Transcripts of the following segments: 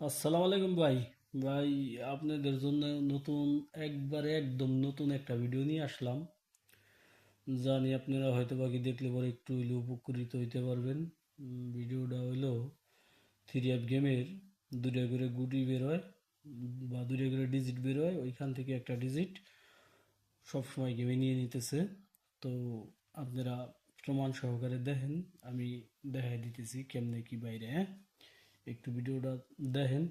আসসালামু আলাইকুম ভাই। ভাই আপনাদের জন্য নতুন একবারে একদম নতুন একটা ভিডিও নিয়ে আসলাম। জানি আপনারা হয়তো বাকি দেখলে পরে একটু হইলে উপকৃত হইতে পারবেন। ভিডিওটা হইল থ্রি অ্যাপ গেমের দুটা করে গুটি বের উম, বা দুটা করে ডিজিট বের হয় ওইখান থেকে একটা ডিজিট সবসময় গেমে নিয়ে নিতেছে। তো আপনারা প্রমাণ সহকারে দেখেন আমি দেখাই দিতেছি কেমনে কি বাইরে হ্যাঁ? একটু ভিডিওটা দেখেন,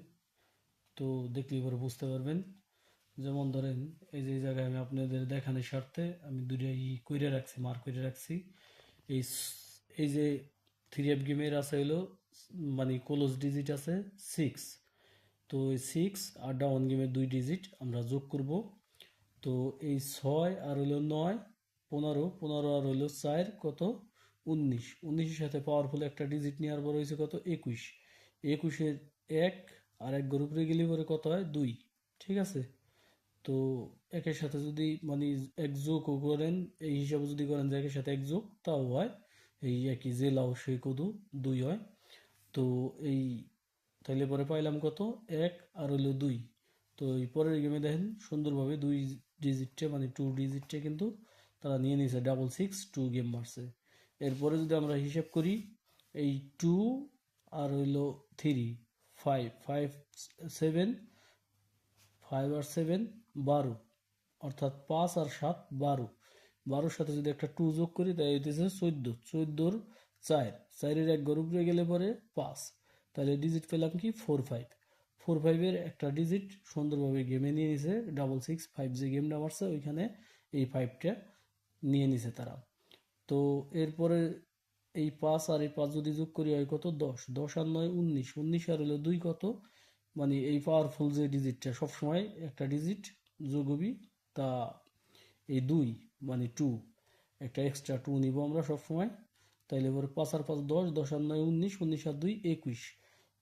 তো দেখলেই পরে বুঝতে পারবেন। যেমন ধরেন, এই যে জায়গায় আমি আপনাদের দেখানোর স্বার্থে আমি দুইটা ই কইরে রাখছি মার্ক করে রাখছি। এই এই যে থ্রি এফ গেমের আছে হলো মানে ক্লোজ ডিজিট আছে সিক্স তো এই সিক্স আর ডাউন গেমের দুই ডিজিট আমরা যোগ করব। তো এই ছয় আর হইল নয়, পনেরো পনেরো আর হইল চার, কত? উনিশ। উনিশের সাথে পাওয়ারফুল একটা ডিজিট নেওয়ার পর হয়েছে কত? একুশ। একুশের এক আর এক গ্রুপে গেলে পরে কত হয়? দুই। ঠিক আছে? তো একের সাথে যদি মানে এক যোগও করেন, এই হিসাবে যদি করেন যে একের সাথে এক যোগ, তাও হয়। এই একই জেলাও সেই কদু, দুই হয়। তো এই তাইলে পরে পাইলাম কত? এক আর হলো দুই। তো এই পরের গেমে দেখেন, সুন্দরভাবে দুই ডিজিটটা মানে টু ডিজিটটা কিন্তু তারা নিয়ে নিয়েছে ডাবল সিক্স টু গেম মারছে। এরপরে যদি আমরা হিসাব করি, এই টু আর হইল three five five seven five আর সেভেন বারো। অর্থাৎ পাঁচ আর সাত, বারো। বারোর সাথে যদি একটা টু যোগ করি তাই হইতেছে চোদ্দ। চোদ্দোর চার। চারের এক গরু উপরে গেলে পরে পাঁচ। তাহলে ডিজিট পেলাম কি? ফোর ফাইভ ফোর ফাইভের একটা ডিজিট সুন্দরভাবে গেমে নিয়ে নিছে। ডাবল সিক্স ফাইভ যে গেমটা মারছে ওইখানে এই ফাইভটা নিয়ে নিছে তারা। তো এরপরে এই পাঁচ আর এই পাঁচ যদি যোগ করি, হয় কত? দশ। দশ আর নয়, উনিশ। উনিশ আর হলো দুই কত? মানে এই পাওয়ারফুল যে ডিজিটটা সবসময় একটা ডিজিট যোগবি তা এই দুই মানে টু একটা এক্সট্রা টু নিব আমরা সবসময়। তাইলে এবারে পাঁচ আর পাঁচ দশ দশ আর নয় উনিশ উনিশ আর দুই একুশ।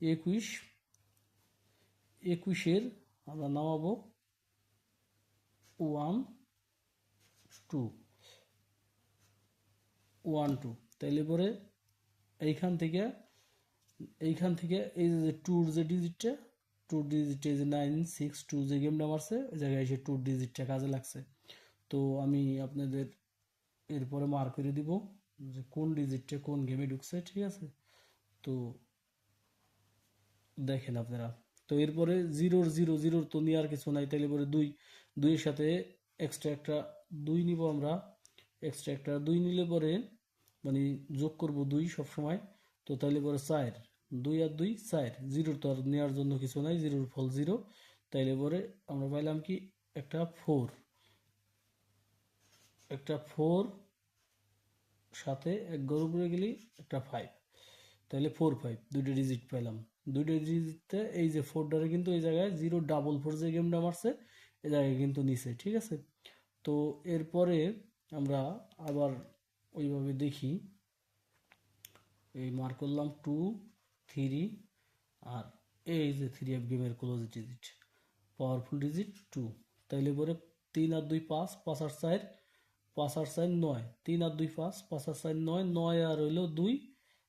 একুশ, একুশের আমরা নামাবো ওয়ান টু ওয়ান টু তাইলে পরে এইখান থেকে এইখান থেকে এই যে টুর যে ডিজিটটা টু ডিজিটে যে নাইন সিক্স টু যে গেমটা মারছে ওই জায়গায় এসে টু ডিজিটটা কাজে লাগছে। তো আমি আপনাদের এরপরে মার করে দিব যে কোন ডিজিটটা কোন গেমে ঢুকছে, ঠিক আছে? তো দেখেন আপনারা। তো এরপরে জিরোর জিরো জিরোর তো নেওয়ার কিছু নাই তাহলে পরে দুই, দুইয়ের সাথে এক্সট্রা একটা দুই নিব আমরা। এক্সট্রা একটা দুই নিলে পরে মানে যোগ করব দুই সব সময় তো তাহলে পরে চার, দুই আর দুই, চার। জিরোর তো আর নেওয়ার জন্য কিছু নাই, জিরোর ফল জিরো। তাইলে পরে আমরা পাইলাম কি একটা ফোর। একটা ফোর সাথে এক গরু উপরে গেলি একটা ফাইভ তাহলে ফোর ফাইভ দুইটা ডিজিট পাইলাম। দুইটা ডিজিটতে এই যে ফোর ডারে কিন্তু এই জায়গায় জিরো ডাবল ফোর যে গেমটা মারছে, এ জায়গায় কিন্তু নিচে, ঠিক আছে? তো এরপরে আমরা আবার ওইভাবে দেখি। এই মার করলাম টু থ্রি আর এই যে থ্রি এফ গেমের close digit powerful digit two তাইলে পরে তিন আর দুই পাঁচ পাঁচ আর চার, পাঁচ আর চার নয়। তিন আর দুই পাঁচ পাঁচ আর চার নয় নয় আর হইল দুই,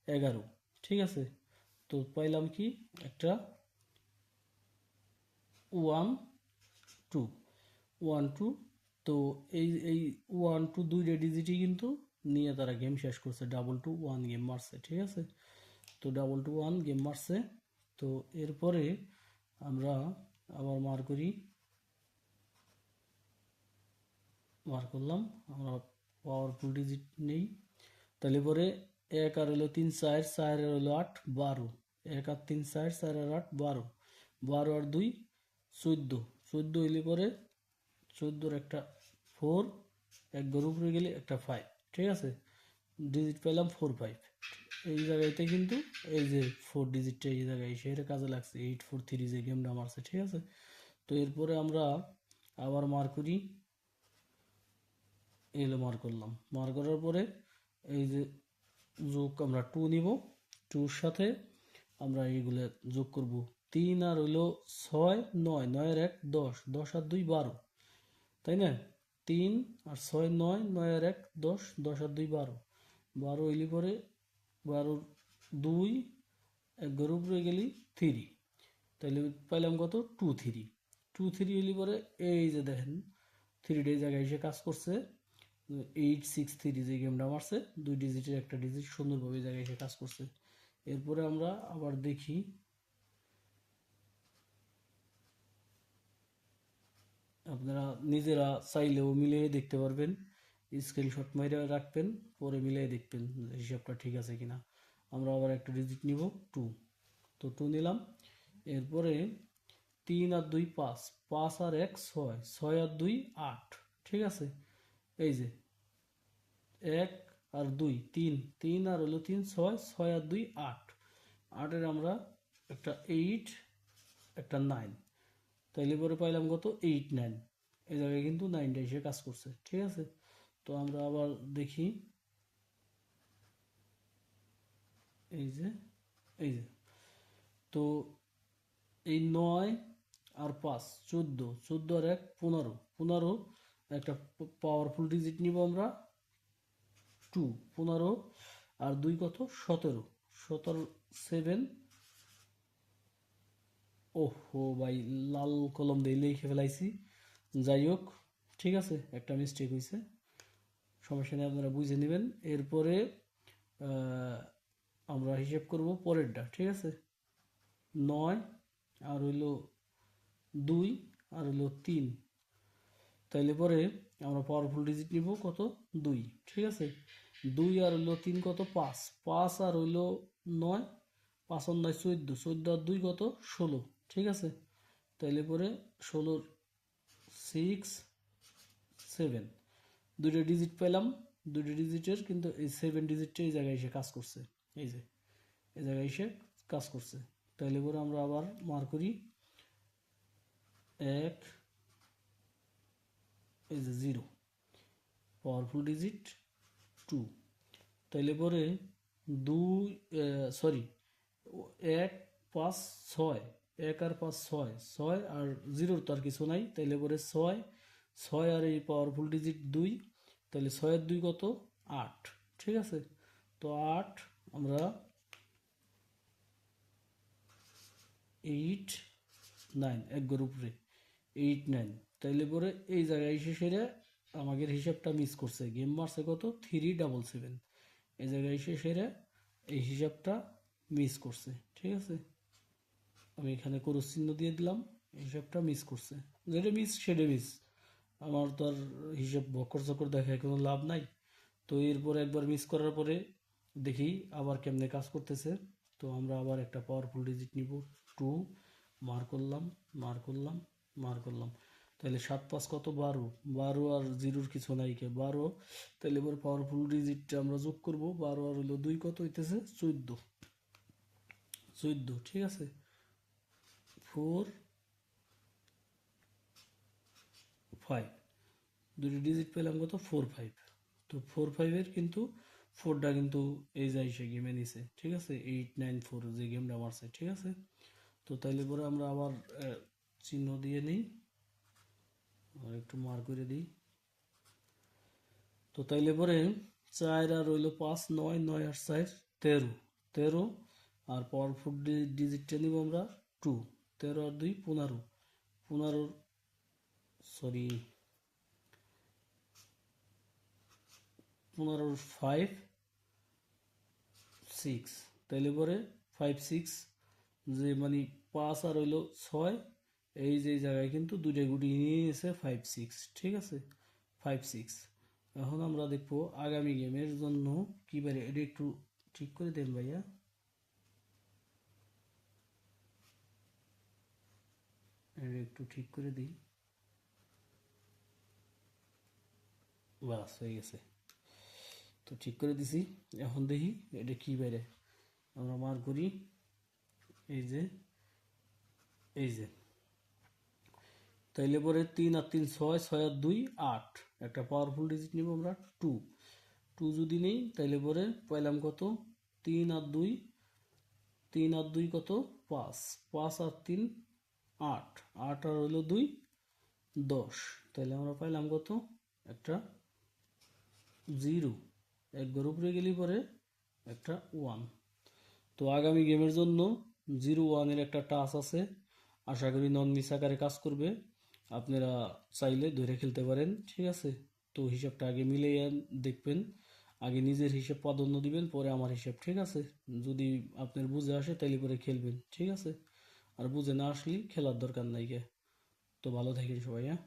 এগারো। ঠিক আছে? তো পাইলাম কি? একটা ওয়ান টু ওয়ান টু তো এই এই ওয়ান টু দুইটা ডিজিটই কিন্তু নিয়ে তারা গেম শেষ করছে ডাবল টু ওয়ান গেম মারছে, ঠিক আছে? তো ডাবল টু ওয়ান গেম মারছে। তো এরপরে আমরা আবার মার করি। মার করলাম, আমরা পাওয়ারফুল ডিজিট নেই। তাহলে পরে এক আর হলো তিন, চার চার আর হলো আট, বারো। এক আর তিন, চার চার আর আট, বারো। বারো আর দুই, চোদ্দ। চোদ্দ হইলে পরে চোদ্দোর একটা ফোর এক গরু উপরে গেলে একটা ফাইভ ঠিক আছে? ডিজিট পেলাম ফোর ফাইভ এই জায়গাতে কিন্তু এই যে ফোর ডিজিটটা এই জায়গায় সেটা কাজে লাগছে। এইট ফোর থ্রি যে গেমটা মারছে, ঠিক আছে? তো এরপরে আমরা আবার মার করি। এলো মার করলাম। মার করার পরে এই যে যোগ আমরা টু নিব। টুর সাথে আমরা এইগুলো যোগ করব। তিন আর হইল ছয়, নয়, নয়ের এক, দশ। দশ আর দুই, বারো। তাই না? তিন আর ছয় নয় নয় আর এক, দশ দশ আর দুই বারো। বারো এলি পরে বারো দুই, এক গরু উপরে গেলি থ্রি। তাহলে পাইলাম কত? টু থ্রি টু থ্রি এলি পরে এই যে দেখেন থ্রি ডে জায়গায় এসে কাজ করছে। এইট সিক্স থ্রি যে গেমটা মারছে, দুই ডিজিটের একটা ডিজিট সুন্দরভাবে জায়গায় এসে কাজ করছে। এরপরে আমরা আবার দেখি আপনারা নিজেরা চাইলেও মিলিয়ে দেখতে পারবেন। স্ক্রিনশট মেরে রাখবেন, পরে মিলিয়ে দেখবেন হিসাবটা ঠিক আছে কিনা। আমরা আবার একটা ডিজিট নিব টু তো টু নিলাম। এরপরে তিন আর দুই পাঁচ পাঁচ আর এক ছয় ছয় আর দুই আট, ঠিক আছে? এই যে, এক আর দুই, তিন তিন আর হলো তিন, ছয় ছয় আর দুই, আট। আটের আমরা একটা এইট একটা নাইন তাইলে পরে পাইলাম কত? এইট নাইন এই জায়গায় কিন্তু নাইনটা এসে কাজ করছে, ঠিক আছে? তো আমরা আবার দেখি। এই যে এই যে। তো এই নয় আর পাঁচ, চোদ্দ। চোদ্দ আর এক, পনেরো। পনেরো একটা পাওয়ারফুল ডিজিট নিব আমরা। টু পনেরো। আর দুই কত? সতেরো। সতেরো সেভেন ওহো ভাই, লাল কলম দিয়ে লিখে ফেলাইছি। যাই হোক ঠিক আছে, একটা মিস্টেক হয়েছে সমস্যা নেই, আপনারা বুঝে নেবেন। এরপরে আমরা হিসেব করব পরেরটা, ঠিক আছে? নয়, আর হইল দুই, আর হইল তিন। তাইলে পরে আমরা পাওয়ারফুল ডিজিট নিব কত? দুই, ঠিক আছে? দুই আর হইল তিন কত? পাঁচ। পাঁচ আর হইল নয়, পাঁচ নয় চোদ্দ। চোদ্দ আর দুই কত? ষোলো। ঠিক আছে? তাইলে পরে ষোলোর সিক্স সেভেন দুইটা ডিজিট পেলাম। দুইটা ডিজিটের কিন্তু এই সেভেন ডিজিটটা এই জায়গায় এসে কাজ করছে। এই যে, এই জায়গায় এসে কাজ করছে। তাইলে পরে আমরা আবার মার করি। এক, এই যে জিরো পাওয়ারফুল ডিজিট টু তাইলে পরে দুই সরি এক, পাঁচ, ছয়। এক আর পাঁচ ছয় ছয় আর জিরোর তো আর কিছু নাই, তাইলে পরে ছয় ছয় আর এই পাওয়ারফুল ডিজিট দুই তাহলে ছয়ের দুই কত? আট, ঠিক আছে? তো আট আমরা এইট নাইন এক গর উপরে এইট নাইন তাইলে পরে এই জায়গায় এসে সেরে আমাদের হিসাবটা মিস করছে। গেম মারছে কত? থ্রি ডাবল সেভেন এই জায়গায় এসে সেরে এই হিসাবটা মিস করছে, ঠিক আছে? আমি এখানে করস চিহ্ন দিয়ে দিলাম। হিসাবটা মিস করছে। যেটা মিস সেটা মিস আমার তো আর হিসাব বকর চকর দেখায় কোনো লাভ নাই। তো এরপর একবার মিস করার পরে দেখি আবার কেমনে কাজ করতেছে। তো আমরা আবার একটা পাওয়ারফুল ডিজিট নিব। টু মার করলাম মার করলাম মার করলাম। তাহলে সাত পাঁচ কত? বারো। বারো আর জিরোর কিছু নাই কে বারো, তাহলে এবার পাওয়ারফুল ডিজিটটা আমরা যোগ করব। বারো আর হলো দুই কত হইতেছে? চোদ্দ। চোদ্দ, ঠিক আছে? Four, five. দুটি ডিজিট পেলাম কত? Four, five. তো ফোর, ফাইভের কিন্তু ফোরটা কিন্তু এই যাই সে গেমে নিছে, ঠিক আছে? এইট, নাইন, ফোর যে গেমটা মারছে, ঠিক আছে? তো তাইলে পরে আমরা আবার চিহ্ন দিয়ে নিই। আর একটু মার করে দিই। তো তাইলে পরে চার আর রইল পাঁচ, নয় নয় আর চার, তেরো। তেরো আর পাওয়ারফুল ডিজিটটা নিব আমরা টু তেরো আর দুই, পনেরো। পনেরোর সরি পনেরোর ফাইভ সিক্স তাইলে পরে ফাইভ সিক্স যে মানে পাঁচ আর হইল ছয়, এই যে জায়গায় কিন্তু দুইটা গুটি নিয়ে নিয়েছে ফাইভ সিক্স ঠিক আছে? ফাইভ সিক্স এখন আমরা দেখব আগামী গেমের জন্য কি পারে এটা একটু ঠিক করে দেন ভাইয়া। এটা একটু ঠিক করে দিই। বাস, হয়ে গেছে। তো ঠিক করে দিছি। এখন দেখি এটা কি বেড়ে আমরা মার করি। এই যে এই যে। তাইলে পরে তিন আর তিন ছয় ছয় আর দুই, আট। একটা পাওয়ারফুল ডিজিট নিব আমরা টু টু যদি নেই, তাইলে পরে পাইলাম কত? তিন আর দুই, তিন আর দুই কত? পাঁচ। পাঁচ আর তিন আট। আট আর হইল দুই, দশ। তাহলে আমরা পাইলাম কত? একটা জিরো। এক ঘর উপরে গেলি পরে একটা ওয়ান। তো আগামী গেমের জন্য জিরো ওয়ানের একটা টাচ আছে। আশা করি নন মিস আকারে কাজ করবে। আপনারা চাইলে ধরে খেলতে পারেন, ঠিক আছে? তো হিসাবটা আগে মিলে দেখবেন। আগে নিজের হিসাব প্রাধান্য দিবেন, পরে আমার হিসাব, ঠিক আছে? যদি আপনার বুঝে আসে তাহলে পরে খেলবেন, ঠিক আছে? আর বুঝে না আসলে খেলার দরকার নাই গে। তো ভালো থাকেন সবাই হ্যাঁ?